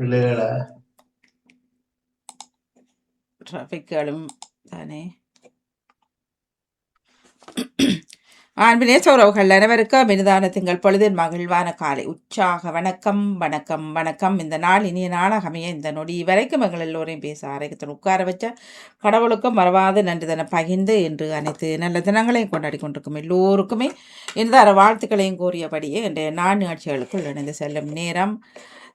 பிள்ளைகளை டிராஃபிக்களும் தானே ஆண்பினே சௌரவுகள் அனைவருக்கும் மினிதான திங்கள் பொழுதின் மகிழ்வான காலை உற்சாக வணக்கம் வணக்கம் வணக்கம் இந்த நாள் இனிய நாளாக அமைய இந்த நொடி வரைக்கும் எங்கள் எல்லோரையும் பேச ஆரோக்கியத்தில் உட்கார வச்ச கடவுளுக்கும் மறவாது நன்றி தன பகிர்ந்து என்று அனைத்து நல்ல தினங்களையும் கொண்டாடி கொண்டிருக்கும் எல்லோருக்குமே இந்த வாழ்த்துக்களையும் கூறியபடியே இன்றைய நாள் நிகழ்ச்சிகளுக்குள் இணைந்து செல்லும் நேரம்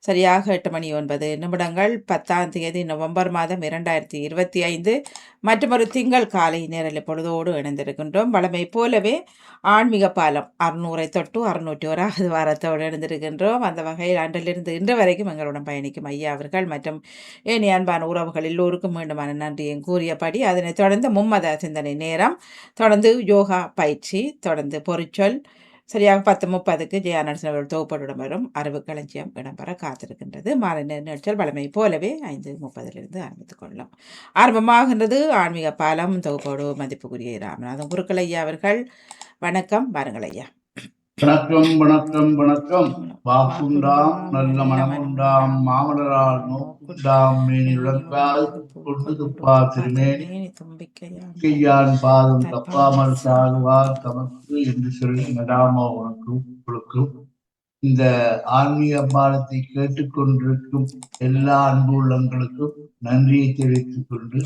சரியாக எட்டு மணி ஒன்பது நிமிடங்கள். பத்தாம் தேதி நவம்பர் மாதம் இரண்டாயிரத்தி இருபத்தி ஐந்து. மற்றொரு திங்கள் காலை நேரில் பொழுதோடு இணைந்திருக்கின்றோம். வளமை போலவே ஆன்மீக பாலம் அறுநூறை தொட்டு அறுநூற்றி ஓராவது வாரத்தோடு இணைந்திருக்கின்றோம். அந்த வகையில் அன்றிலிருந்து இன்று வரைக்கும் எங்களுடன் பயணிக்கும் ஐயா அவர்கள் மற்றும் ஏனி அன்பான உறவுகள் எல்லோருக்கும் மீண்டுமான நன்றியும் கூறியபடி அதனைத் தொடர்ந்து மும்மத சிந்தனை நேரம் தொடர்ந்து யோகா பயிற்சி தொடர்ந்து பொறிச்சொல் சரியாக பத்து முப்பதுக்கு ஜெயா நரசிம்மர்கள் தொகுப்போடுடன் வரும். அறிவு களஞ்சியம் இடம்பெற காத்திருக்கின்றது. மாலை நேர நிகழ்ச்சிகள் வளமை போலவே ஐந்து முப்பதிலிருந்து ஆரம்பித்துக் கொள்ளலாம் ஆரம்பமாகின்றது ஆன்மீக பாலம். தொகுப்போடு மதிப்புக்குரிய ராமநாதன் குருக்கள் ஐயா அவர்கள். வணக்கம். வாருங்கள் ஐயா. வணக்கம் வணக்கம் வணக்கம். வாக்குண்டாம் நல்ல மனமுண்டாம் மாமலரால் நோக்குண்டாம் மேனி விளக்கால் கொண்டு துப்பா திருமேனி. கையான் பாதம் தப்பாமல் சாகுவார் தமக்கு என்று சொல்லி நடாமா உனக்கும் உங்களுக்கும். இந்த ஆன்மீக பாடத்தை கேட்டுக்கொண்டிருக்கும் எல்லா அன்பு உள்ளங்களுக்கும் நன்றியை தெரிவித்துக் கொண்டு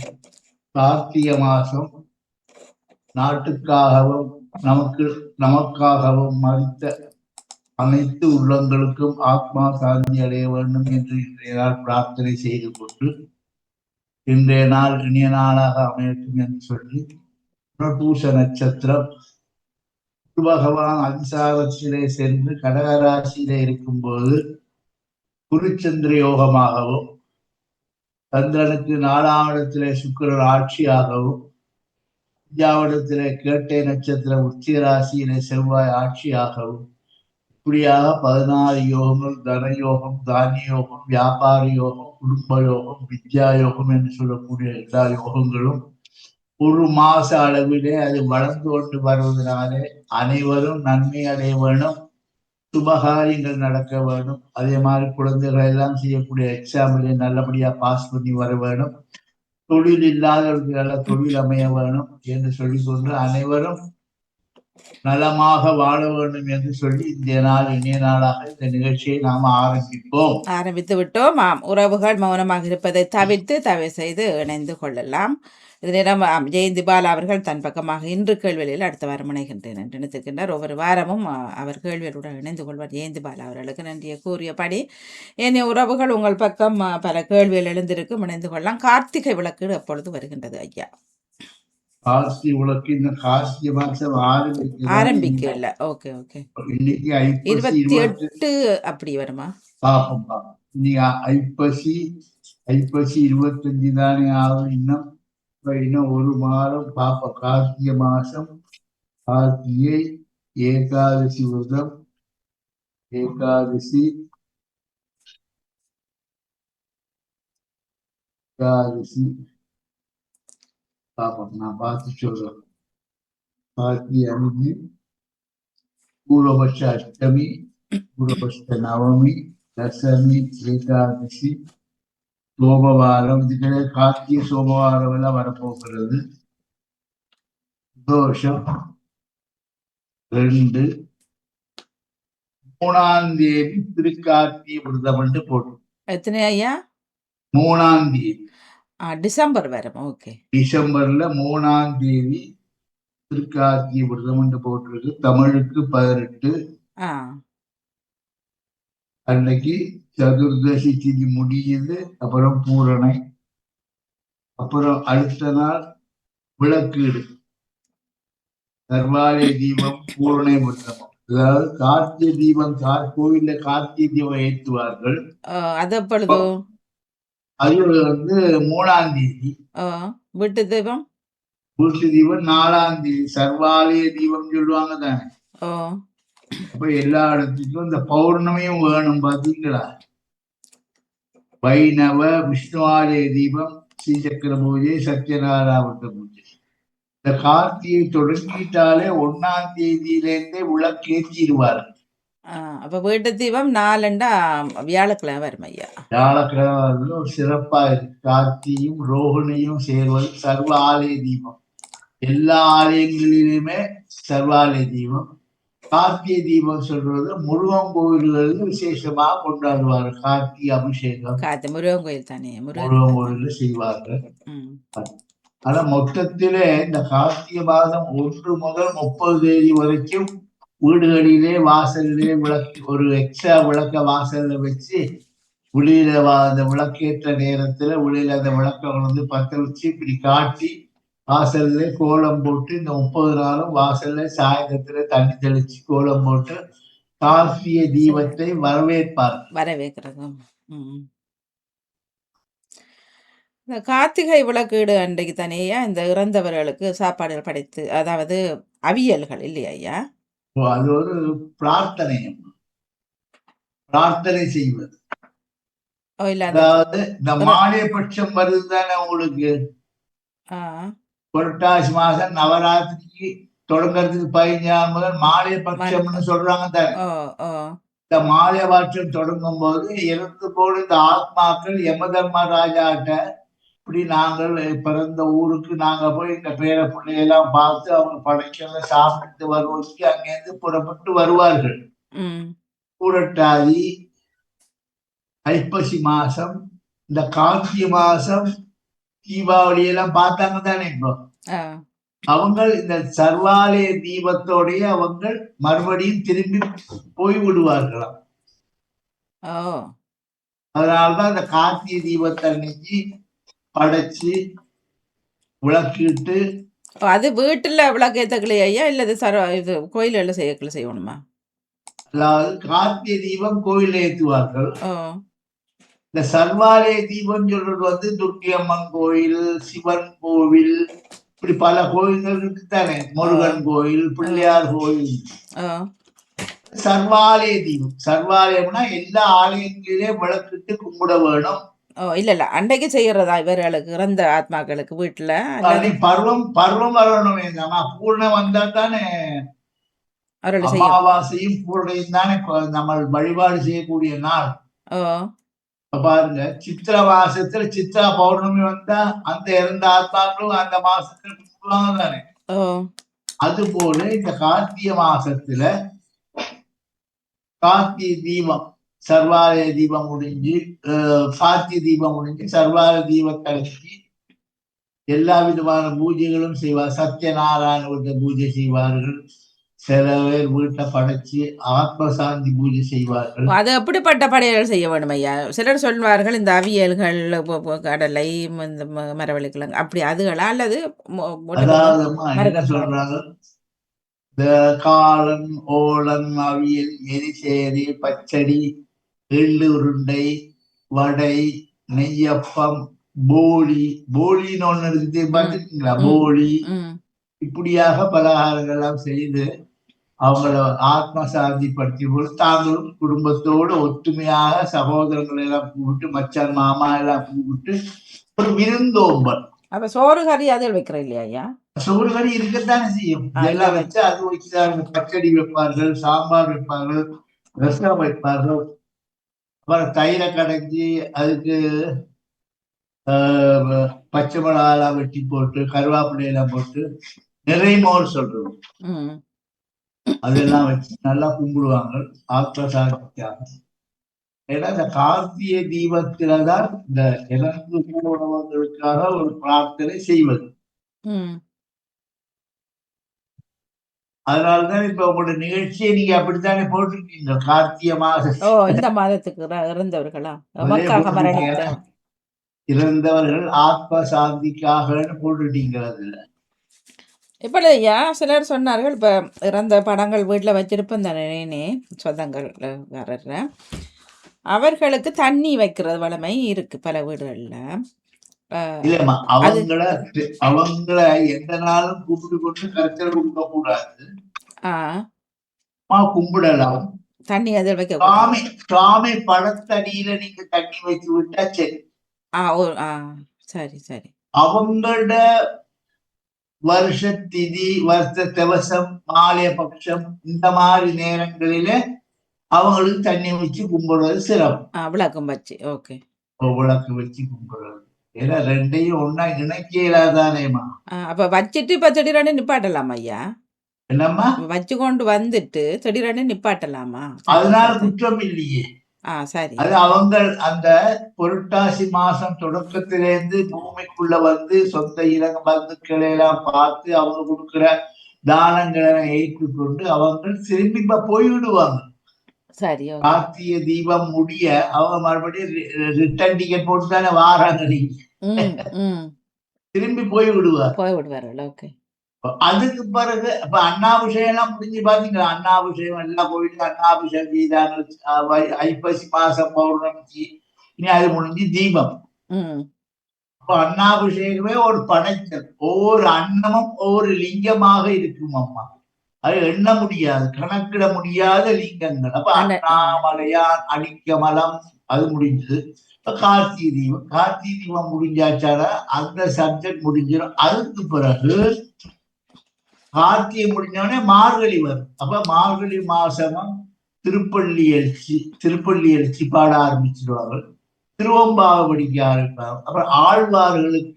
கார்த்திகை மாசம் நாட்டுக்காகவும் நமக்கு நமக்காகவும் மறித்த அனைத்து உள்ளங்களுக்கும் ஆத்மா சாந்தி அடைய வேண்டும் என்று இன்றைய நாள் பிரார்த்தனை செய்து கொண்டு இன்றைய நாள் இனிய நாளாக அமையட்டும் என்று சொல்லி பிரபூஷ நட்சத்திரம் பகவான் அதிசாரத்திலே சென்று கடகராசியிலே இருக்கும்போது குருச்சந்திர யோகமாகவும் சந்திரனுக்கு நாலாம் இடத்திலே சுக்கிரன் ஆட்சியாகவும் அஞ்சாவிடத்திலே கேட்டை நட்சத்திர உச்சிக ராசியிலே செவ்வாய் ஆட்சியாகவும் இப்படியாக பதினாறு யோகங்கள் தன யோகம் தானிய யோகம் வியாபார யோகம் குடும்ப யோகம் வித்யா யோகம் என்று சொல்லக்கூடிய எல்லா யோகங்களும் ஒரு மாச அளவிலே அது வளர்ந்து கொண்டு வருவதனாலே அனைவரும் நன்மை அடைய வேணும் சுபகாரியங்கள் நடக்க வேணும். அதே மாதிரி குழந்தைகள் எல்லாம் செய்யக்கூடிய எக்ஸாமிலே நல்லபடியா பாஸ் பண்ணி வர வேணும். தொழில் இல்லாதவர்களுக்கு தொழில் அமைய வேணும் என்று சொல்லிக்கொண்டு அனைவரும் நலமாக வாழ வேண்டும் என்று சொல்லி இந்த நாள் இனிய நாளாக இந்த நிகழ்ச்சியை நாம் ஆரம்பிப்போம். ஆரம்பித்து விட்டோம். ஆம் உறவுகள் மௌனமாக இருப்பதை தவிர்த்து தவிர செய்து இணைந்து கொள்ளலாம். இது நேரம் ஆம், ஜெயந்தி பாலா அவர்கள் தன் பக்கமாக இன்று கேள்வியில் அடுத்த வாரம் இணைகின்றேன் என்று நினைத்திருக்கின்றார். ஒவ்வொரு வாரமும் அவர் கேள்விகளுடன் இணைந்து கொள்வார். ஜெயந்தி பாலா அவர்களுக்கு நன்றியை கூறியபடி ஏனைய உறவுகள் உங்கள் பக்கம் பல கேள்விகள் எழுந்திருக்கும் இணைந்து கொள்ளலாம். கார்த்திகை விளக்கு எப்பொழுது வருகின்றது ஐயா? காசி உலக்கு இந்த காசி மாசம் ஆரம்பிக்கிறது ஆரம்பிக்கல ஓகே ஓகே. இன்னைக்கு ஐப்பசி எட்டு அப்படி வருமா? பாப்போம் பாப்போம். இன்னைக்கு ஐப்பசி ஐப்பசி இருபத்தஞ்சு தானே ஆகும் இன்னும். இப்ப இன்னும் ஒரு மாதம் பாப்போம் கார்த்திகை மாசம் கார்த்திகை ஏகாதசி விரதம் ஏகாதசி ஏகாதசி பாப்போம் நான் பார்த்து சொல்றேன் கார்த்திகை அஞ்சு பூர்வபட்ச அஷ்டமி பூர்வபட்ச நவமி தசமி ஏகாதசி சோமவாரம். இதுகளே கார்த்திகை சோமவாரம் எல்லாம் வரப்போகிறது. தோஷம் ரெண்டு. மூணாம் தேதி திருக்கார்த்திகை விரதம் என்று போட்டு எத்தனை ஐயா? மூணாம் தேதி. டிசம்பர் வரும். ஓகே. டிசம்பர்ல மூணாம் தேதி திருக்கார்த்திகை விரதம் என்று போட்டிருக்கு. தமிழுக்கு பதினெட்டு. அன்னைக்கு சதுர்தசி திதி முடியுது அப்புறம் பூரணை. அப்புறம் அடுத்த நாள் விளக்கீடு. சர்வாலய தீபம் பூரணை விரதம் அதாவது கார்த்திகை தீபம் கோயில்ல கார்த்திகை தீபம் ஏற்றுவார்கள். அது வந்து மூணாம் தேதி. வீட்டு தெய்வம் வீட்டு தீபம் நாலாம் தேதி. சர்வாலய தீபம் சொல்லுவாங்க தானே. அப்ப எல்லா இடத்துக்கும் இந்த பௌர்ணமியும் வேணும் பாத்தீங்களா? வைணவ விஷ்ணுவாலய தீபம் ஸ்ரீசக்கர பூஜை சத்யநாராயண பூஜை. இந்த கார்த்திகை தொடங்கிட்டாலே ஒன்னாம் தேதியிலேருந்தே விளக்கேற்றிடுவார்கள் அப்ப வீட்டு தீபம் நாலண்டா வியாழக்கிழமை வரும் ஐயா. வியாழக்கிழமை சிறப்பா இருக்கு. கார்த்தியும் ரோகிணியும் சேர்வது சர்வ ஆலய தீபம். எல்லா ஆலயங்களிலுமே சர்வாலய தீபம். கார்த்திகை தீபம் சொல்றது முருகன் கோயில்களில் விசேஷமா கொண்டாடுவார்கள் கார்த்திகை அபிஷேகம். முருகன் கோயில் தானே? முருகன் கோயில்ல செய்வார்கள். ஆனா மொத்தத்திலே இந்த கார்த்திகை மாதம் ஒன்று முதல் முப்பது தேதி வரைக்கும் வீடுகளிலே வாசலிலே விளக்கு ஒரு எக்ஸ்ட்ரா விளக்க வாசல்ல வச்சு வெளியில அந்த விளக்கேற்ற நேரத்துல வெளியில அந்த விளக்கம் வந்து பத்த வச்சு இப்படி காட்டி வாசல்ல கோலம் போட்டு இந்த முப்பது நாளும் வாசல்ல சாயந்தரத்துல தண்ணி தெளிச்சு கோலம் போட்டு கார்த்திகை தீபத்தை வரவேற்பார். வரவேற்கிறதும் ம். இந்த கார்த்திகை விளக்கீடு அன்றைக்கு தானேயா இந்த இறந்தவர்களுக்கு சாப்பாடுகள் படைத்து அதாவது அவியல்கள் இல்லையா ஐயா? அது ஒரு பிரார்த்தனை. பிரார்த்தனை செய்வது. அதாவது இந்த மாலையபட்சம் வருது தானே உங்களுக்கு? புரட்டாசி மாசம் நவராத்திரிக்கு தொடங்குறதுக்கு பதினஞ்சாம் முதல் மாலையபட்சம்னு சொல்றாங்க தானே. ஓ ஓ. இந்த மாலையபட்சம் தொடங்கும் போது இறந்து போன இந்த ஆத்மாக்கள் யமதர்மராஜாட்ட இப்படி நாங்கள் பிறந்த ஊருக்கு நாங்க போய் இந்த பேர பிள்ளையெல்லாம் பார்த்து அவங்க படைக்கிறத சாப்பிட்டு வருவதற்கு அங்கேருந்து புறப்பட்டு வருவார்கள். பூரட்டாதி ஐப்பசி மாசம் இந்த கார்த்திகை மாசம் தீபாவளி எல்லாம் பார்த்தாங்க தானே இப்போ? அவங்க இந்த சர்வாலய தீபத்தோடய அவங்க மறுபடியும் திரும்பி போய் விடுவார்களாம். அதனாலதான் இந்த கார்த்திகை தீபத்தை அன்னைக்கு படைச்சு விளக்கிட்டு அது வீட்டுல விளக்கேத்தக்கலையா ஐயா? இல்ல இது சர்வ இது கோயில்ல செய்யக்கல செய்யணுமா? அதாவது கார்த்திகை தீபம் கோயில ஏற்றுவார்கள் ஓ. இந்த சர்வாலய தீபம் சொல்றது வந்து துர்க்கை அம்மன் கோயில் சிவன் கோவில் இப்படி பல கோயில்கள் இருக்கு தானே முருகன் கோயில் பிள்ளையார் கோயில். சர்வாலய தீபம். சர்வாலயம்னா எல்லா ஆலயங்களிலே விளக்கிட்டு கும்பிட வேணும். இல்ல இல்ல. அன்றைக்கு செய்யறதா இவர்களுக்கு இறந்த ஆத்மாக்களுக்கு வீட்டுல? பருவம் பருவம் வரணும் பூர்ணம் வந்தா தானே அமாவாசையும் பூர்ணையும் தானே. நம்ம வழிபாடு செய்யக்கூடிய நாள். பாருங்க சித்திர மாசத்துல சித்ரா பௌர்ணமி வந்தா அந்த இறந்த ஆத்மாக்களும் அந்த மாசத்துல கும்பிடுவாங்க தானே. அது போல இந்த கார்த்திகை மாசத்துல கார்த்திகை தீபம் சர்வாலய தீபம் முடிஞ்சு கார்த்திகை தீபம் முடிஞ்சு சர்வாலய தீபத்தலைக்கு எல்லா விதமான பூஜைகளும் செய்வார். சத்யநாராயண பூஜை செய்வார்கள். சில பேர் வீட்டை படைச்சு ஆத்ம சாந்தி பூஜை செய்வார்கள். அது எப்படிப்பட்ட படையல் செய்ய வேணும் ஐயா. சிலர் சொல்வார்கள் இந்த அவியல்கள் கடலை இந்த மரவள்ளிக்கிழங்கு அப்படி அதுகளா? அல்லது அதாவது. சொல்றாங்க? இந்த காளான் ஓலன் அவியல் எரிசேரி பச்சடி எள்ளு உருண்டை வடை நெய்யப்பம் போலி போலின்னு ஒண்ணு இருக்குது. பார்த்துருக்கீங்களா. போலி. இப்படியாக பலகாரங்கள் எல்லாம் செய்து அவங்கள ஆத்ம சாந்தி படுத்தி போது தாங்களும் குடும்பத்தோடு ஒற்றுமையாக சகோதரங்களை எல்லாம் கூப்பிட்டு மச்சான் மாமா எல்லாம் கூப்பிட்டு ஒரு விருந்தோம்பல். அப்ப சோறு கறி அதில் வைக்கிறோம் இல்லையா ஐயா? சோறு கறி இருக்கத்தானே செய்யும். இதெல்லாம். வச்சு அது வச்சுதான் பச்சடி வைப்பார்கள் சாம்பார் வைப்பார்கள் ரசம் வைப்பார்கள். அப்புறம் தயிரை கடைஞ்சி அதுக்கு ஆஹ், பச்சை மிளகாலாம் வெட்டி போட்டு கருவேப்பிலை எல்லாம் போட்டு நிறைமோர் சொல்றது. ம். அதெல்லாம் வச்சு நல்லா கும்பிடுவாங்க. ஆத்ம சாந்திக்காக ஏன்னா இந்த கார்த்திகை தீபத்தில தான் இந்த இறந்து போனவங்களுக்காக ஒரு பிரார்த்தனை செய்வது. அதனாலதான் இப்ப உங்களோட நிகழ்ச்சியை நீங்க அப்படித்தானே போட்டிருக்கீங்க? கார்த்திகை மாசம் ஓ இந்த மாதத்துக்கு இற- இறந்தவர்களா? இறந்தவர்கள் ஆத்ம சாந்திக்காகன்னு போட்டுட்டீங்க அதுல. இப்பொழுது ஐயா சிலர் சொன்னார்கள் இப்போ இறந்த படங்கள் வீட்டில் வச்சிருப்பேன் தானே சொந்தங்கள்காரர் அவர்களுக்கு தண்ணி வைக்கிறது வழமை இருக்கு பல வீடுகளில். இல்லம்மா அவங்கள அவங்கள எந்த நாளும் கூப்பிட்டு கொண்டு கருத்தல் கொடுக்க கூடாது. அம்மா கும்பிடலாம். தண்ணி அதில் வைக்க சுவாமி சுவாமி படத்தடியில நீங்க தண்ணி வச்சு விட்டா சரி. ஆ ஓ ஆ சரி சரி. அவங்களோட வருஷ திதி வருஷ திவசம் மாலை பட்சம் இந்த மாதிரி நேரங்களில அவங்களுக்கு தண்ணி வச்சு கும்பிடுறது சிரமம் விளக்கம் வச்சு ஓகே. விளக்கு வச்சு கும்பிடுறது. ஏன்னா ரெண்டையும் ஒன்னா இணைக்க அப்ப வச்சுட்டு இப்ப திடீரென நிப்பாட்டலாமா ஐயா? என்னம்மா? வச்சு கொண்டு வந்துட்டு திடீரென நிப்பாட்டலாமா? அதனால குற்றம் இல்லையே. அது அவங்க அந்த புரட்டாசி மாசம் தொடக்கத்திலேருந்து பூமிக்குள்ள வந்து சொந்த இலங்க பந்துக்களை எல்லாம் பார்த்து அவங்க கொடுக்கிற தானங்களை ஏற்றுக்கொண்டு அவங்க திரும்பி போய்விடுவாங்க. கார்த்திகை தீபம் முடிய அவங்க மறுபடியும் ரிட்டர்ன் டிக்கெட் போட்டு தானே வாராங்க திரும்பி போய் விடுவார் போய் விடுவார்கள் ஓகே. அதுக்கு பிறகு இப்ப அண்ணாபிஷேகம் எல்லாம் முடிஞ்சு பாத்தீங்களா அண்ணாபிஷேகம் எல்லா கோயிலுக்கும் அண்ணாபிஷேகம் செய்தாங்க ஐப்பசி மாசம் பௌர்ணமிக்கு இனி அது முடிஞ்சு தீபம் அப்ப அண்ணாபிஷேகமே ஒரு படைத்தல் ஒவ்வொரு அன்னமும் ஒவ்வொரு லிங்கமாக இருக்கும் அம்மா அது எண்ண முடியாது கணக்கிட முடியாத லிங்கங்கள் அப்ப அண்ண- அண்ணாமலையான் அடிக்கமலம் அது முடிஞ்சது இப்ப கார்த்திகை தீபம் கார்த்திகை தீபம் முடிஞ்சாச்சால அந்த சப்ஜெக்ட் முடிஞ்சிடும் அதுக்கு பிறகு கார்த்திகை முடிஞ்சோடனே மார்கழி வரும். அப்ப மார்கழி மாசமும் திருப்பள்ளி எழுச்சி திருப்பள்ளி எழுச்சி பாட ஆரம்பிச்சிருவாங்க திருவம்பாவை படிக்க ஆரம்பிப்பாங்க. அப்புறம் ஆழ்வார்களுக்கு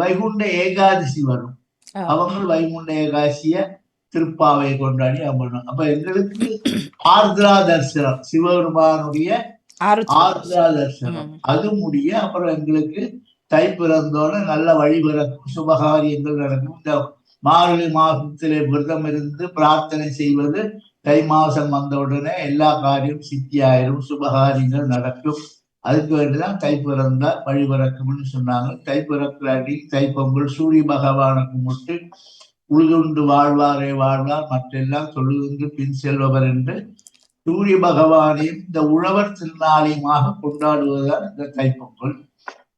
வைகுண்ட ஏகாதசி வரும். அவங்க வைகுண்ட ஏகாதசிய திருப்பாவை கொண்டாடி அவங்க அப்ப எங்களுக்கு ஆர்திரா தரிசனம் சிவபெருமானுடைய ஆர்திரா தரிசனம். அது முடிய அப்புறம் எங்களுக்கு தை பிறந்தோட நல்ல வழிபிறக்கும் சுபகாரியங்கள் நடக்கும். இந்த மார்கழி மாசத்திலே விரதம் இருந்து பிரார்த்தனை செய்வது தை மாசம் வந்தவுடனே எல்லா காரியம் சித்தியாயிரும் சுபகாரியங்கள் நடக்கும். அதுக்கு வேண்டிதான் தை பிறந்தா வழி பிறக்கும்னு சொன்னாங்க. தை பிறக்கிறாடி தை பொங்கல் சூரிய பகவானை கும்பிட்டு உழுதுண்டு வாழ்வாரே வாழ்வார். மற்றெல்லாம் தொழுதுண்டு பின் செல்பவர் என்று சூரிய பகவானையும் இந்த உழவர் திருநாளையுமாக கொண்டாடுவதுதான் இந்த தைப்பொங்கல்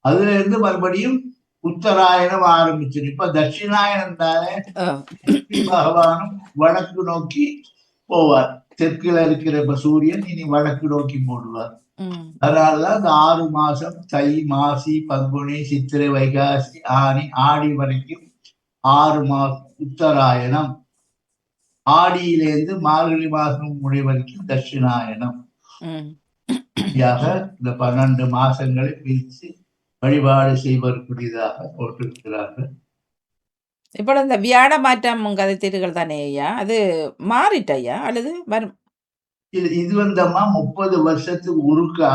அதுல இருந்து மறுபடியும் உத்தராயணம் ஆரம்பிச்சிரு இப்ப தட்சிணாயனம் தானே? பகவானும் வடக்கு நோக்கி போவார். தெற்குல இருக்கிற இப்ப சூரியன் இனி வடக்கு நோக்கி போடுவார். அதனாலதான் இந்த ஆறு மாசம் தை மாசி பங்குனி சித்திரை வைகாசி ஆனி ஆடி வரைக்கும் ஆறு மாசம் உத்தராயணம். ஆடியிலேருந்து மார்கழி மாசம் முடி வரைக்கும் தட்சிணாயனம் இந்த பன்னெண்டு மாசங்களை பிரித்து வழிபாடு செய்வதற்குரியதாக போட்டிருக்கிறார்கள். இப்போ இந்த வியாழ மாற்றம் கதை தீர்கள் தானே ஐயா? அது மாறிட்ட ஐயா? அல்லது வரும்? இது இது வந்தம்மா முப்பது வருஷத்துக்கு ஒருக்கா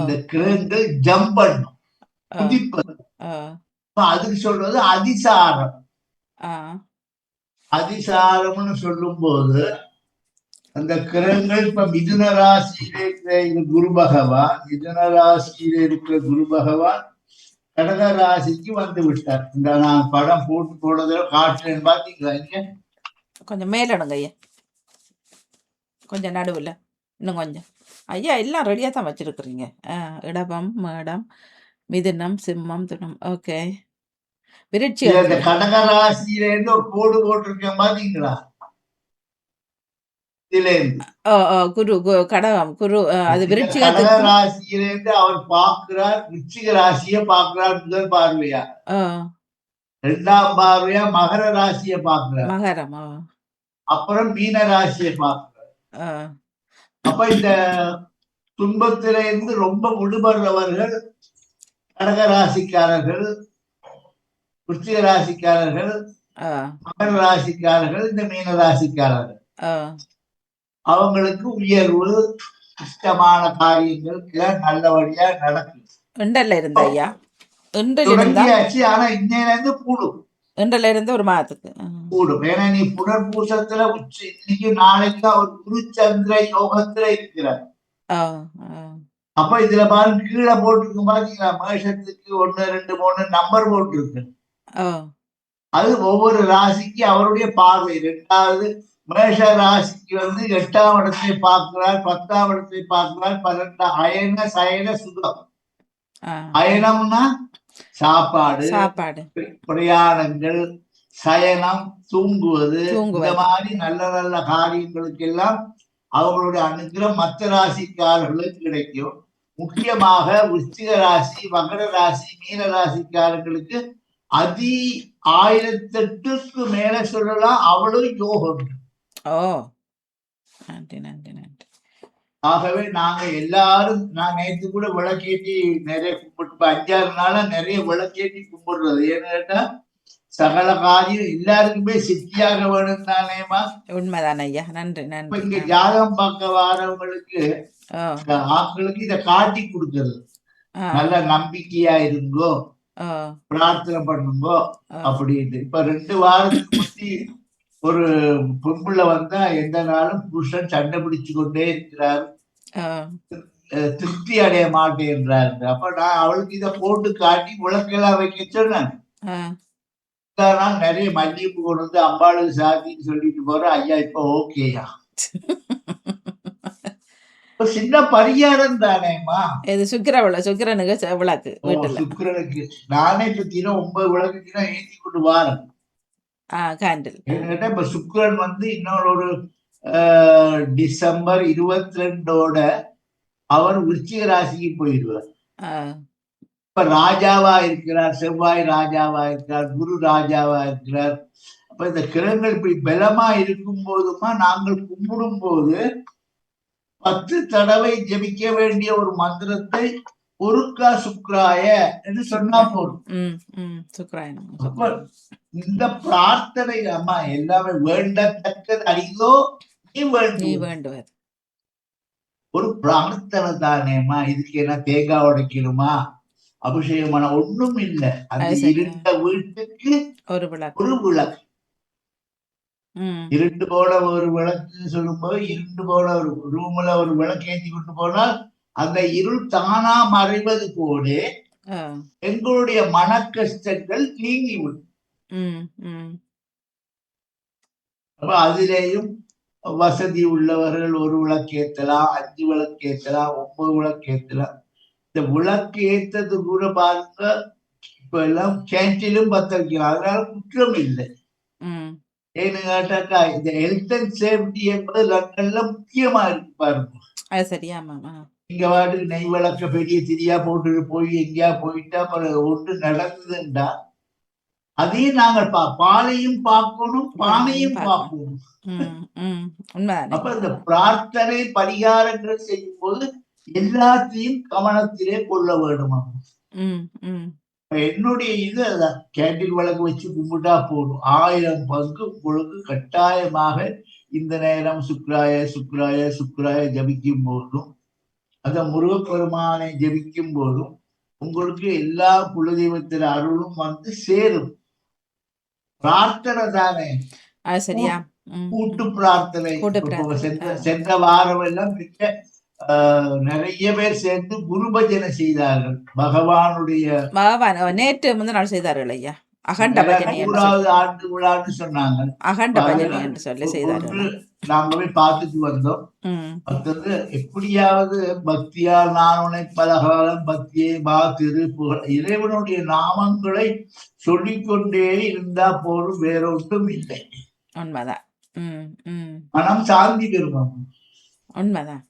இந்த கிரகங்கள் ஜம்ப் பண்ணும். குதிப்பது. அதுக்கு சொல்றது அதிசாரம். அதிசாரம்னு சொல்லும்போது அந்த கிரகங்கள் இப்ப மிதுன ராசியில இருக்கிற குரு பகவான் மிதுன ராசியில இருக்கிற குரு பகவான் கடக ராசிக்கு வந்து விட்டார். இந்த நான் படம் போட்டு போனதுல காட்டுறேன் பாத்தீங்களா இங்க கொஞ்சம் மேலடுங்க ஐயா. கொஞ்சம் நடுவில். இன்னும் கொஞ்சம். ஐயா எல்லாம் ரெடியாக தான் வச்சிருக்கிறீங்க. ஆ இடபம் மேடம் மிதுனம் சிம்மம் துணம் ஓகே விருட்சி கடக ராசியில இருந்து ஒரு கோடு போட்டிருக்கேன் பாத்தீங்களா இதுல இருந்து ஓ ஓ குரு கடகம் குரு அது கடக விருட்சிகத்துக்கு ராசியில இருந்து அவர் பார்க்கிறார் விருச்சிக ராசியை பார்க்கிறார் முதல் பார்வையா? ஆ, இரண்டாம் பார்வையா மகர ராசியை பார்க்கிறார். மகரம் அப்புறம் மீன ராசியை பார்க்கிறார். அப்ப இந்த துன்பத்தில இருந்து ரொம்ப விடுபடுறவர்கள் கடக ராசிக்காரர்கள் விருச்சிக ராசிக்காரர்கள் மகர ராசிக்காரர்கள் இந்த மீன ராசிக்காரர்கள். அவங்களுக்கு உயர்வு இஷ்டமான காரியங்கள் எல்லாம் நல்லபடியா நடக்கும் இண்டல்ல இருந்த ஐயா. தொடங்கியாச்சு ஆனா இன்னையில இருந்து கூடும். இன்றில் இருந்து ஒரு மாதத்துக்கு. கூடும். ஏன்னா நீ புனர்பூசத்துல உச்சி இன்னைக்கு நாளைக்கு அவர் குரு சந்திர யோகத்துல இருக்கிறார். அப்ப இதுல பாருங்க கீழே போட்டிருக்கு பாத்தீங்களா? மேஷத்துக்கு ஒண்ணு ரெண்டு மூணு நம்பர் போட்டிருக்கு. அது ஒவ்வொரு ராசிக்கு அவருடைய பார்வை. ரெண்டாவது மேஷ ராசிக்கு வந்து எட்டாம் இடத்தை பார்க்கிறார் பத்தாம் இடத்தை பார்க்கிறார் பன்னெண்டாம் அயன சயன சுகம். அயனம்னா சாப்பாடு சாப்பாடு பிரயாணங்கள் சயனம் தூங்குவது தூங்குவது. இந்த மாதிரி நல்ல நல்ல காரியங்களுக்கு எல்லாம் அவங்களுடைய அனுகிரகம் மற்ற ராசிக்காரர்களுக்கு கிடைக்கும் முக்கியமாக விருச்சிக ராசி மகர ராசி மீன ராசிக்காரர்களுக்கு அதி ஆயிரத்தெட்டுக்கு மேல சொல்லலாம் அவ்வளவு யோகம் ஓ. நன்றி நன்றி நன்றி. ஆகவே நாங்க எல்லாரும் நான் நேற்று கூட விளக்கேற்றி நிறைய கும்பிட்டு அஞ்சாறு நாளா நிறைய விளக்கேற்றி கும்பிடுறது. ஏன்னு கேட்டா சகல காரியம் எல்லாருக்குமே சித்தியாக வேணும் தானேமா உண்மைதான் ஐயா. நன்றி நன்றி. இங்க ஜாதகம் பார்க்க வரவங்களுக்கு ஆட்களுக்கு இத காட்டி கொடுக்கறது. நல்ல நம்பிக்கையா இருங்கோ. பிரார்த்தனை பண்ணுங்கோ. அப்படின்னு இப்ப ரெண்டு வாரத்துக்கு முந்தி ஒரு பொம்புள்ள வந்தா எந்த நாளும் புருஷன் சண்டை பிடிச்சு கொண்டே இருக்கிறார். திருப்தி அடைய மாட்டேன்றாரு அப்ப நான் அவளுக்கு இத போட்டு காட்டி விளக்கெல்லாம் வைக்க சொன்னேன் நிறைய மல்லிகைப்பூ கொண்டு வந்து அம்பாளுக்கு சாத்தின்னு சொல்லிட்டு போறேன் ஐயா இப்ப ஓகேயா? சின்ன பரிகாரம் தானேம்மா? இது சுக்கிர விளக்கு சுக்கிரனுக்கு விளக்கு வீட்டுல. சுக்கிரனுக்கு. நானே இப்ப தினம் ஒன்பது விளக்கு தினம் ஏற்றி கொண்டு வாரேன். கேண்டில் இப்ப சுக்கிரன் வந்து இன்னொரு டிசம்பர் இருபத்தி ரெண்டோட அவர் விருச்சிக ராசிக்கு போயிடுவார் இப்ப ராஜாவா இருக்கிறார் செவ்வாய் ராஜாவா இருக்கிறார் குரு ராஜாவா இருக்கிறார் அப்ப இந்த கிரகங்கள் இப்படி பலமா இருக்கும் போதுமா நாங்கள் கும்பிடும் போது பத்து தடவை ஜெபிக்க வேண்டிய ஒரு மந்திரத்தை ஒருக்கா சுக்ராய என்று சொன்னா போதும். இந்த பிரார்த்தனை அம்மா எல்லாமே வேண்டத்தக்கது. அறிந்தோ நீ வேண்டும் ஒரு பிரார்த்தனை தானேம்மா இதுக்கு என்ன தேங்காய் உடைக்கணுமா? அபிஷேகம் பண்ண ஒண்ணும் இல்ல. அந்த. இருண்ட வீட்டுக்கு ஒரு விளக்கு. ஒரு விளக்கு. இருண்டு போல ஒரு விளக்கு சொல்லும்போது இருண்டு போல ஒரு ரூம்ல ஒரு விளக்கு ஏற்றி கொண்டு போனால் அந்த இருள் தானா மறைவது போல எங்களுடைய மன கஷ்டங்கள் நீங்கிவிடும் அப்ப அதிலேயும் வசதி உள்ளவர்கள் ஒரு விளக்கு ஏத்தலாம் அஞ்சு விளக்கு ஏத்தலாம் ஒன்பது விளக்கு ஏத்தலாம். இந்த விளக்கு ஏத்தது கூட பாருங்க இப்ப எல்லாம் கேன்டீனும் பத்த வைக்கலாம் அதனால குற்றம் இல்லை. ஏன்னு கேட்டாக்கா இந்த ஹெல்த் அண்ட் சேஃப்டி என்பது லண்டன்ல முக்கியமா இருக்கு பாருங்க. சரியா மாமா இங்க வாட்டுக்கு நெய் விளக்க பெரிய திரியா போட்டுட்டு போய் எங்கேயா போயிட்டா அப்புறம் ஒன்று நடந்ததுண்டா? அதையும் நாங்கள் பா பாலையும் பார்க்கணும் பானையும் பார்க்கணும். அப்ப இந்த பிரார்த்தனை பரிகாரங்கள் செய்யும் போது எல்லாத்தையும் கவனத்திலே கொள்ள வேணுமா என்னுடைய இது அதான் கேண்டில் விளக்கு வச்சு கும்பிட்டா போதும். ஆயிரம் பங்கு உங்களுக்கு கட்டாயமாக இந்த நேரம் சுக்ராய சுக்ராய சுக்ராய ஜபிக்கும் போதும். அந்த முருகப்பெருமானை ஜபிக்கும் போதும் உங்களுக்கு எல்லா குலதெய்வத்தின் அருளும் வந்து சேரும். பிரார்த்தனை தானே சரியா. கூட்டு பிரார்த்தனை. சென்ற வாரம் எல்லாம் மிக்க நிறைய பேர் சேர்ந்து குரு பஜனை செய்தார்கள். பகவானுடைய நேற்று முந்தின நாள் செய்தார்கள் ஐயா அகண்ட பஜனை ஆண்டு விழான்னு சொன்னாங்க. அகண்ட பஜனை என்று சொல்லி செய்தார்கள் ஒன்று நாங்க போய் பார்த்துட்டு வந்தோம். ம். அடுத்தது எப்படியாவது பக்தியால் நான் உன்னை பலகாலம் பக்தியை பா திரு புகழ். இறைவனுடைய நாமங்களை சொல்லிக்கொண்டே இருந்தா போதும் வேற ஒன்றும் இல்லை. உண்மைதான். மனம் சாந்தி பெறும் உண்மைதான்.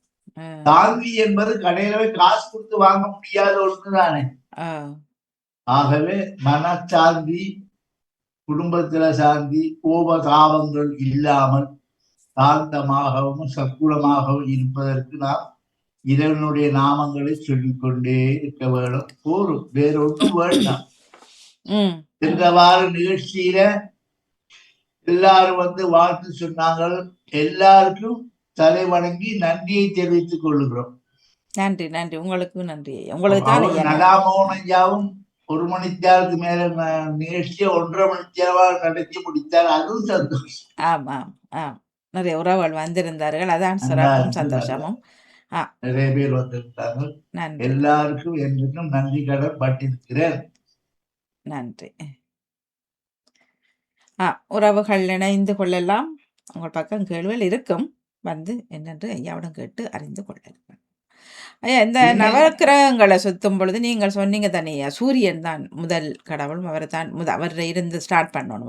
சாந்தி என்பது கடையில போய் காசு கொடுத்து வாங்க முடியாத ஒன்றுதானே ஆ, ஆகவே மனச்சாந்தி குடும்பத்தில சாந்தி கோப தாபங்கள் இல்லாமல் சாந்தமாகவும் சக்குலமாகவும் இருப்பதற்கு நாம் இறைவனுடைய நாமங்களை சொல்லிக்கொண்டே இருக்க வேண்டும். போரும் வேற ஒன்றும் வேண்டாம். இந்த வார நிகழ்ச்சியில எல்லாரும் வந்து வாழ்த்து சொன்னாங்க எல்லாருக்கும் தலை வணங்கி நன்றியை தெரிவித்துக் கொள்ளுகிறோம் நன்றி நன்றி. உங்களுக்கு நன்றி. உங்களுக்கு அவர் ஒரு மணித்தியாலத்துக்கு மேல ந- நிகழ்ச்சியை ஒன்றரை மணித்தியாவா நடத்தி முடித்தார் அதுவும் சந்தோஷம். ஆம் ஆம். நிறைய உறவுகள் வந்திருந்தார்கள். அதான் சிறப்பும். சந்தோஷமும். நிறைய பேர் வந்திருந்தாங்க நன்றி. எல்லாருக்கும் என்றும் நன்றி கடன் பட்டிருக்கிறேன். நன்றி. ஆ உறவுகள் இணைந்து கொள்ளலாம். உங்கள் பக்கம் கேள்விகள் இருக்கும். வந்து என்னென்று ஐயாவிடம் கேட்டு அறிந்து கொள்ளலாம் ஐயா இந்த நவக்கிரகங்களை சுத்தும் பொழுது நீங்கள் சொன்னீங்க தானே ஐயா சூரியன் தான் முதல் கடவுள் அவர் தான் முத அவர் இருந்து ஸ்டார்ட் பண்ணணும்